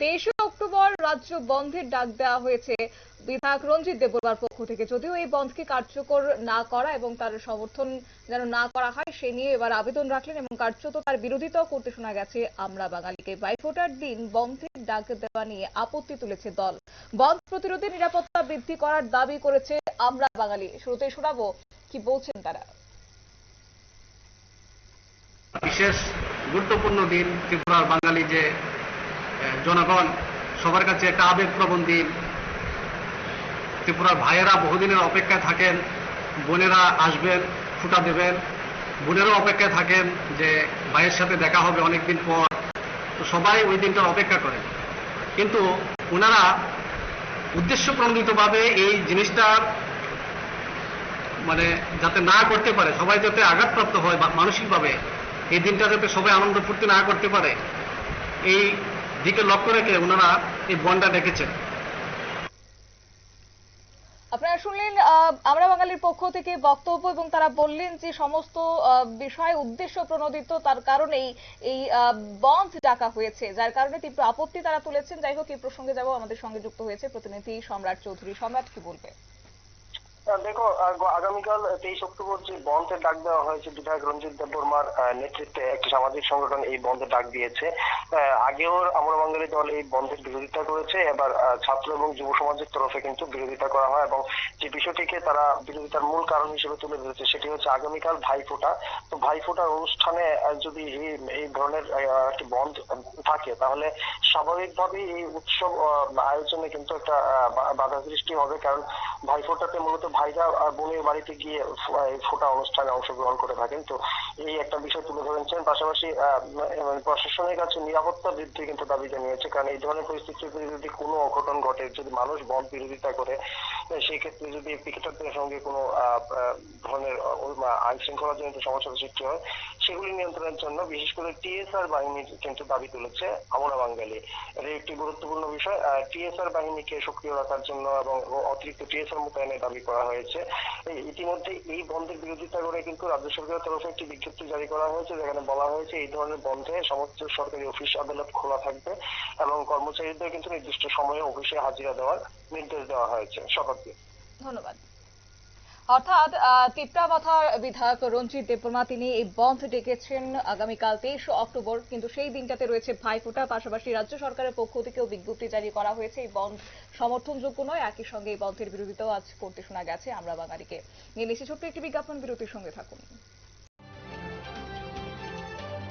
তেইশে অক্টোবর রাজ্য বন্ধের ডাক দেওয়া হয়েছে। বিধায়ক রঞ্জিত দেববর্মার পক্ষ থেকে। যদিও এই বন্ধকে কার্যকর না করা এবং তার সমর্থন যেন না করা হয়, সে নিয়ে এবার আবেদন রাখলেন এবং কার্যত তার বিরোধিতাও করতে শোনা গেছে আমরা বাঙালিকে বাইফোটার দিন বন্ধের ডাক দেওয়া নিয়ে আপত্তি তুলেছে দল। বন্ধ প্রতিরোধে নিরাপত্তা বৃদ্ধি করার দাবি করেছে আমরা বাঙালি শুরুতেই শোনাবো কি বলছেন তারা। বিশেষ গুরুত্বপূর্ণ দিন ত্রিপুরার বাঙালি যে জনগণ, সবার কাছে একটা আবেগপ্রবণ দিন। ত্রিপুরার ভাইয়েরা বহুদিনের অপেক্ষায় থাকেন, বোনেরা আসবেন, ফুটা দেবেন। বোনেরও অপেক্ষায় থাকেন যে ভাইয়ের সাথে দেখা হবে অনেকদিন পর। তো সবাই ওই দিনটার অপেক্ষা করেন। কিন্তু ওনারা উদ্দেশ্য প্রণোদিতভাবে এই জিনিসটা মানে যাতে না করতে পারে, সবাই যাতে আঘাতপ্রাপ্ত হয় মানসিকভাবে, এই দিনটা যাতে সবাই আনন্দ ফুর্তি না করতে পারে, এই দিকে লক্ষ্য রেখে ওনারা এই বনটা ডেকেছেন। আপনারা শুনলেন আমরা বাঙালির পক্ষ থেকে বক্তব্য এবং তারা বললেন যে সমস্ত বিষয় উদ্দেশ্য প্রণোদিত, তার কারণেই এই বন্ধ ডাকা হয়েছে, যার কারণে তীব্র আপত্তি তারা তুলেছেন। যাই হোক, এই প্রসঙ্গে যাব, আমাদের সঙ্গে যুক্ত হয়েছে প্রতিনিধি সম্রাট চৌধুরী। সম্রাট, কি বলবে? দেখো আগামীকাল তেইশ অক্টোবর যে বন্ধের ডাক দেওয়া হয়েছে বিধায়ক রঞ্জিত দেববর্মার আহ, নেতৃত্বে একটি সামাজিক সংগঠন এই বন্ধের ডাক দিয়েছে। আগেও আমরা বাঙালি দল এই বন্ধের বিরোধিতা করেছে এবার ছাত্র এবং যুব সমাজের তরফে কিন্তু বিরোধিতা করা হয় এবং যে বিষয়টিকে তারা বিরোধিতার মূল কারণ হিসেবে তুলে ধরেছে সেটি হচ্ছে আগামীকাল ভাইফোঁটা। তো ভাইফোঁটার অনুষ্ঠানে যদি এই ধরনের একটি বন্ধ থাকে তাহলে স্বাভাবিকভাবেই এই উৎসব আয়োজনে কিন্তু একটা বাধা সৃষ্টি হবে কারণ ভাইফোঁটাতে মূলত ভাইরা আর বোনের বাড়িতে গিয়ে ফোটা অনুষ্ঠানে অংশগ্রহণ করে থাকেন। তো এই একটা বিষয় তুলে ধরেছেন পাশাপাশি প্রশাসনের কাছে নিরাপত্তা বৃদ্ধি কিন্তু দাবি জানিয়েছে। কারণ এই ধরনের পরিস্থিতিতে যদি কোনো অঘটন ঘটে, যদি মানুষ বন বিরোধিতা করে সেই ক্ষেত্রে যদি পিকেটারদের সঙ্গে কোনো ধরনের আইন শৃঙ্খলা জনিত সমস্যার সৃষ্টি হয় সেগুলি নিয়ন্ত্রণের জন্য, বিশেষ করে টিএসআর বাহিনীর কিন্তু দাবি তুলেছে আমরা বাঙালি এর একটি গুরুত্বপূর্ণ বিষয়। টিএসআর বাহিনীকে সক্রিয় রাখার জন্য এবং অতিরিক্ত টিএসআর মোতায়েনের দাবি করা হয়েছে। ইতিমধ্যে এই বন্ধের বিরোধিতা করে কিন্তু রাজ্য সরকারের তরফে একটি বিজ্ঞপ্তি জারি করা হয়েছে, যেখানে বলা হয়েছে এই ধরনের বন্ধে সমস্ত সরকারি অফিস আদালত খোলা থাকবে এবং কর্মচারীদের কিন্তু নির্দিষ্ট সময়ে অফিসে হাজিরা দেওয়ার নির্দেশ দেওয়া হয়েছে। সকলকে। ধন্যবাদ। অর্থাৎ তিপ্রামাথার বিধায়ক রঞ্জিত দেববর্মা, তিনি এই বন্ধ ডেকেছেন আগামীকাল তেইশে অক্টোবর। কিন্তু সেই দিনটাতে রয়েছে ভাইফোঁটা, পাশাপাশি রাজ্য সরকারের পক্ষ থেকেও বিজ্ঞপ্তি জারি করা হয়েছে। এই বন্ধ সমর্থনযোগ্য নয়, একই সঙ্গে এই বন্ধের বিরোধিতাও আজ করতে শোনা গেছে। আমরা বাঙালিকে নিয়ে এসে ছোট্ট একটি বিজ্ঞাপন, বিরতির সঙ্গে থাকুন।